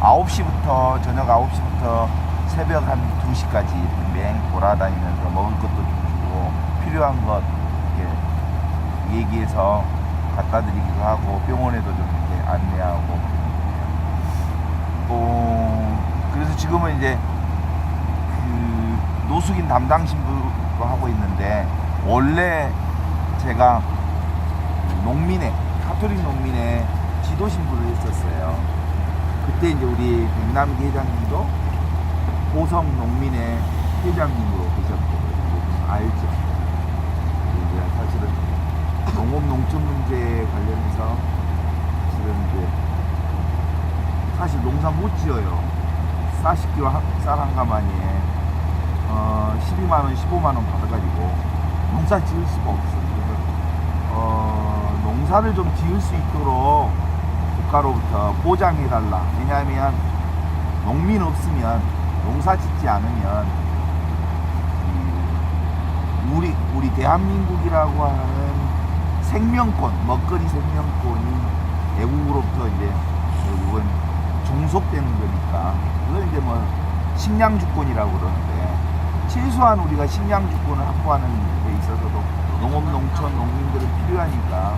9시부터 저녁 9시부터 새벽 한 2시까지 맹 돌아다니면서 먹을 것도 좀 주고 필요한 것 이렇게 얘기해서 갖다 드리기도 하고 병원에도 좀 이렇게 안내하고 또 그래서 지금은 이제 그 노숙인 담당 신부로 하고 있는데 원래 제가 농민회 카톨릭 농민회 지도 신부를 했었어요. 그때 이제 우리 백남기 회장님도 고성 농민회 회장님으로 계셨고 알죠. 이제 사실은 농업 농촌 문제에 관련해서 사실은 이제 사실 농사 못 지어요. 40kg 쌀한 가마니에 어, 12만 원, 15만 원 받아가지고 농사 지을 수가 없어요. 그래서 어, 농사를 좀 지을 수 있도록 국가로부터 보장해달라. 왜냐하면 농민 없으면 농사 짓지 않으면 이 우리 우리 대한민국이라고 하는 생명권, 먹거리 생명권이 외국으로부터 이제 결국은 종속되는 거니까 그걸 이제 뭐 식량 주권이라고 그러는데 최소한 우리가 식량 주권을 확보하는 데 있어서도 농업 농촌 농민들은 필요하니까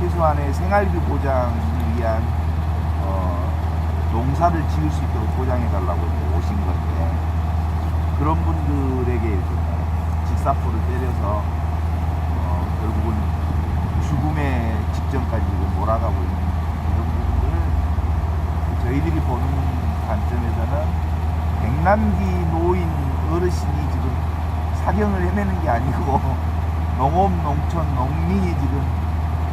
최소한의 생활비 보장을 위한 어, 농사를 지을 수 있도록 보장해 달라고 오신 건데 그런 분들에게 좀 직사포를 때려서 어, 결국은 죽음의 직전까지 몰아가고 있는 이런 부분들을 저희들이 보는 관점에서는 백남기 노인 어르신이 지금 사경을 헤매는 게 아니고 농업 농촌 농민이 지금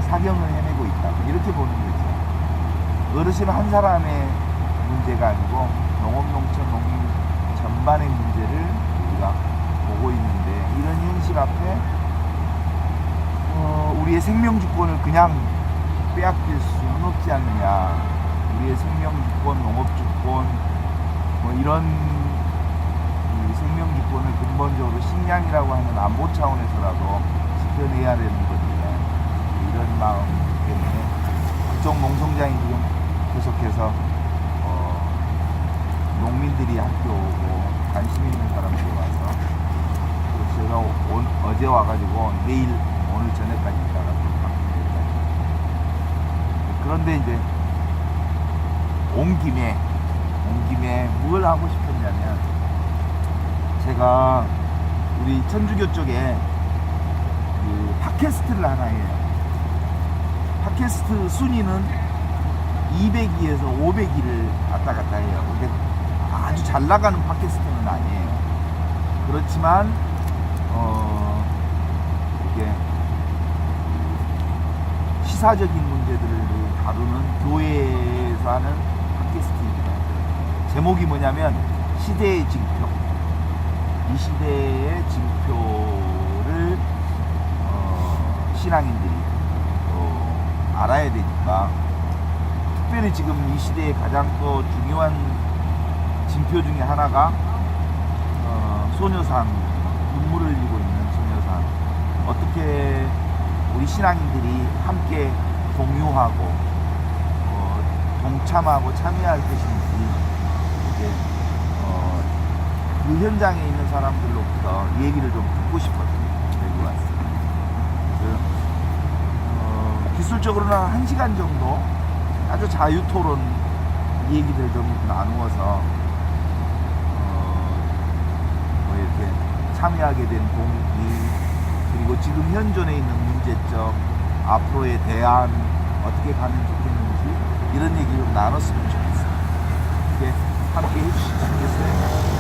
사경을 헤매고 있다 이렇게 보는 거죠. 어르신 한 사람의 문제가 아니고 농업 농촌 농민 전반의 문제를 우리가 보고 있는데 이런 현실 앞에 어, 우리의 생명 주권을 그냥 빼앗길 수는 없지 않느냐. 우리의 생명 주권, 농업 주권, 뭐 이런 이 생명 주권을 근본적으로 식량이라고 하는 안보 차원에서라도 지켜내야 되는 건데 마음 때문에 그쪽 농성장이 지금 계속해서 어, 농민들이 학교 오고 관심 있는 사람들이 와서 제가 온- 어제 와가지고 내일 오늘 저녁까지 있다가 또 방문했다. 그런데 이제 온 김에 온 김에 뭘 하고 싶었냐면 제가 우리 천주교 쪽에 그 팟캐스트를 하나 해요. 팟캐스트 순위는 200위에서 500위를 왔다 갔다 해요. 근데 아주 잘 나가는 팟캐스트는 아니에요. 그렇지만 어 이게 시사적인 문제들을 다루는 교회에서 하는 팟캐스트입니다. 제목이 뭐냐면 시대의 징표. 이 시대의 징표를 어, 신앙인들이 어, 알아야 되니까 특별히 지금 이 시대의 가장 또 중요한 징표 중에 하나가 어, 소녀상 눈물을 흘리고 있는 소녀상 어떻게 우리 신앙인들이 함께 공유하고 어, 동참하고 참여할 것인지 이제 어, 그 현장에 있는 사람들로부터 얘기를 좀 듣고 싶었거든요. 데리고 왔어요. 그래서 어, 기술적으로는 한 시간 정도 아주 자유 토론 얘기들 좀 나누어서 어, 뭐 이렇게 참여하게 된 동기 그리고 지금 현존에 있는 문제점 앞으로의 대안 어떻게 가면 좋겠는지 이런 얘기 좀 나눴으면 좋겠어요. 함께 해주시겠어요?